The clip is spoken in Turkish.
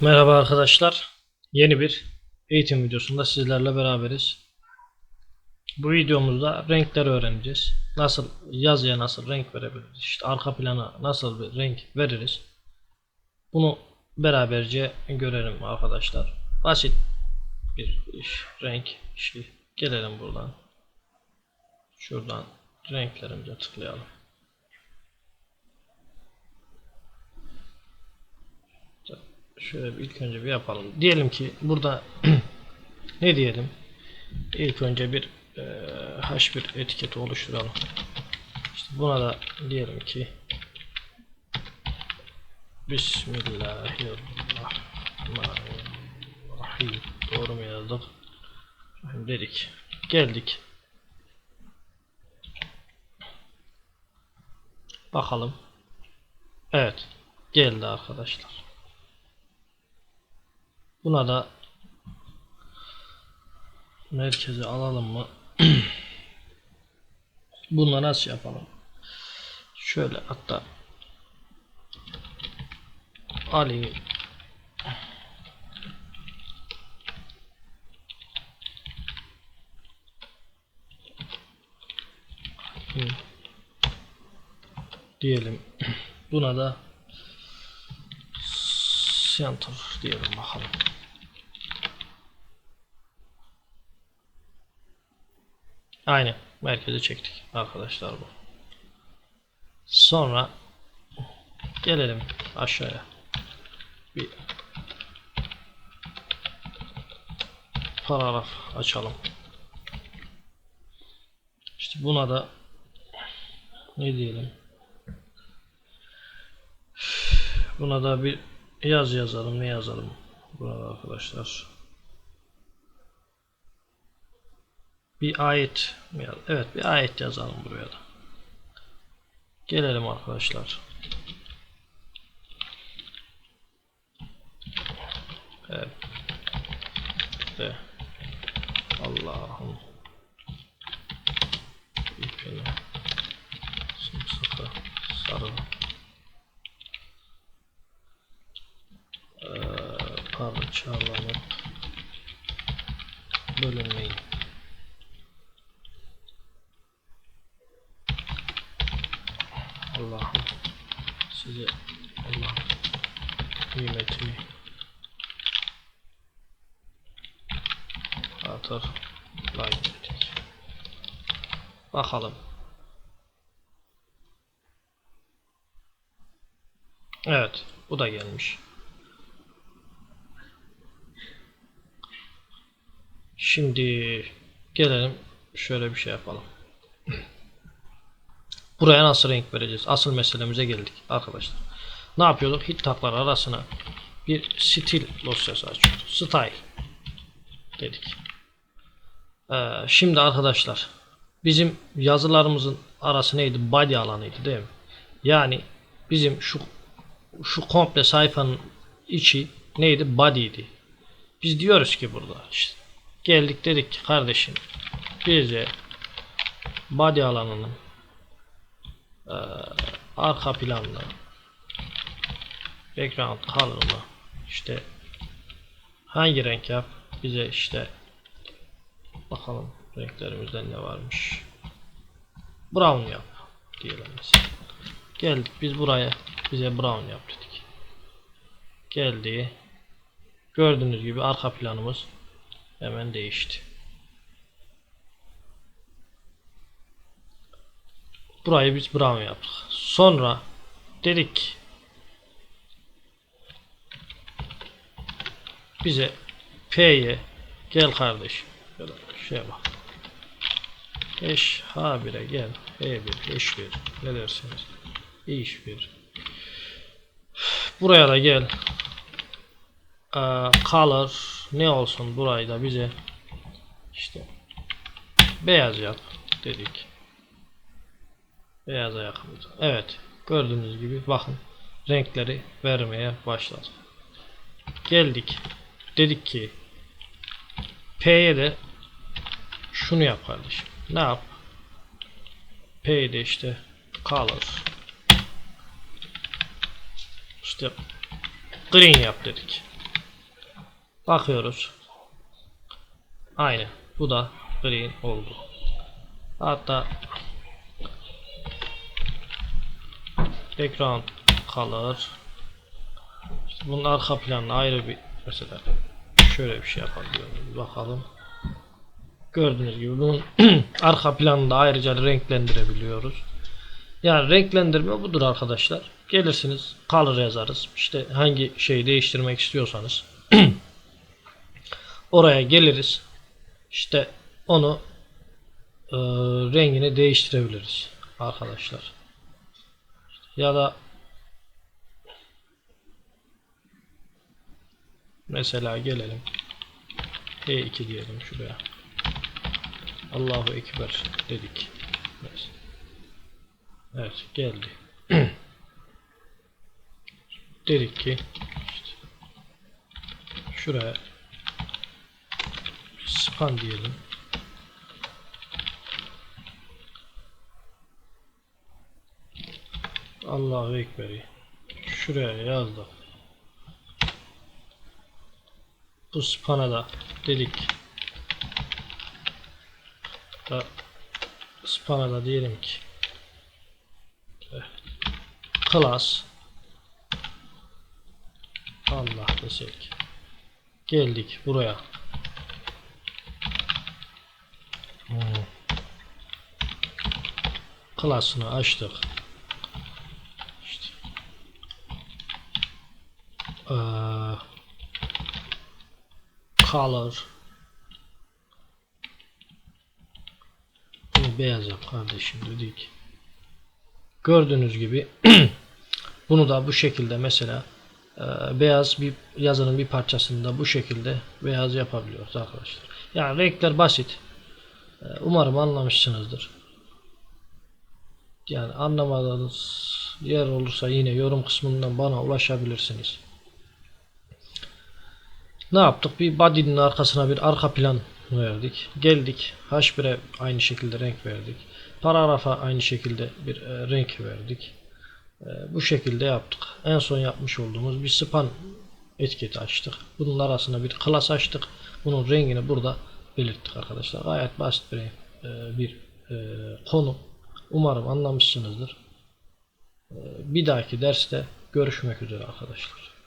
Merhaba arkadaşlar. Yeni bir eğitim videosunda sizlerle beraberiz. Bu videomuzda renkleri öğreneceğiz. Nasıl yazıya nasıl renk verebiliriz? İşte arka plana nasıl bir renk veririz? Bunu beraberce görelim arkadaşlar. Basit bir iş, renk işi. Gelelim buradan. Şuradan renklerimize tıklayalım. Şöyle bir ilk önce bir yapalım. Diyelim ki burada ne diyelim? İlk önce bir e, H1 etiketi oluşturalım. İşte buna da diyelim ki Bismillahirrahmanirrahim. Doğru mu yazdık? Dedik. Geldik. Bakalım. Evet. Geldi arkadaşlar. Buna da merkeze alalım mı? Bunu nasıl yapalım? Şöyle hatta Ali Hı. diyelim. Buna da center diyelim bakalım. Aynen merkeze çektik arkadaşlar bu. Sonra gelelim aşağıya. Bir paragraf açalım. İşte buna da ne diyelim? Buna da bir yaz yazalım. Ne yazalım? Burada arkadaşlar. Bir ayet Evet bir ayet yazalım buraya da. Gelelim arkadaşlar. Evet. Allah'ım sımsıkı sarı parçalanıp bölünmeyin. Allah'ım size Allah nimetini hatırlayın. Bakalım. Evet, bu da gelmiş. Şimdi gelelim şöyle bir şey yapalım. Buraya nasıl renk vereceğiz? Asıl meselemize geldik arkadaşlar. Ne yapıyorduk? Hit taglar arasına bir stil dosyası açıyorduk. Style dedik. Ee, şimdi arkadaşlar bizim yazılarımızın arası neydi? Body alanıydı değil mi? Yani bizim şu şu komple sayfanın içi neydi? Body'ydi. Biz diyoruz ki burada işte geldik dedik ki kardeşim bize body alanının eee, arka planını background color'ını işte hangi renk yap bize işte bakalım renklerimizden ne varmış. Brown yap diyelim mesela geldik biz buraya bize brown yap dedik. Geldi. Gördüğünüz gibi arka planımız hemen değişti. Burayı biz brown yaptık. Sonra dedik bize P'ye gel kardeşim. Şeye bak. Eş H1'e gel. H1 H1 ne dersiniz? İş bir. Buraya da gel. Ee, color ne olsun burayı da bize işte beyaz yap dedik. Beyaza yakın evet gördüğünüz gibi bakın renkleri vermeye başladı. Geldik. Dedik ki P'ye de şunu yap kardeşim. Ne yap? P'de işte color işte green yap dedik Bakıyoruz. Aynı. Bu da green oldu. Hatta background color işte bunun arka planına ayrı bir mesela şöyle bir şey yapabiliyoruz. Bakalım. Gördüğünüz gibi bunun arka planını da ayrıca renklendirebiliyoruz. Yani renklendirme budur arkadaşlar. Gelirsiniz color yazarız. İşte hangi şeyi değiştirmek istiyorsanız oraya geliriz. İşte onu e, rengini değiştirebiliriz arkadaşlar. Ya da mesela gelelim E2 diyelim şuraya. Allahu Ekber dedik. Evet, evet geldi. dedik ki işte şuraya span diyelim. Allahu Ekber'i şuraya yazdık. Bu spana da dedik. Da spana da diyelim ki eh, class Allah desek geldik buraya klasını açtık işte Eee, color bunu beyaz yap kardeşim dedik gördüğünüz gibi bunu da bu şekilde mesela beyaz bir yazının bir parçasını da bu şekilde beyaz yapabiliyoruz arkadaşlar. Yani renkler basit. Umarım anlamışsınızdır. Yani anlamadığınız yer olursa yine yorum kısmından bana ulaşabilirsiniz. Ne yaptık? Bir body'nin arkasına bir arka plan verdik. Geldik. H1'e aynı şekilde renk verdik. Paragrafa aynı şekilde bir e, renk verdik. E, bu şekilde yaptık. En son yapmış olduğumuz bir span etiketi açtık. Bunun arasına bir class açtık. Bunun rengini burada belirttik arkadaşlar. Gayet basit bir, e, bir konu. Umarım anlamışsınızdır. E, bir dahaki derste görüşmek üzere arkadaşlar.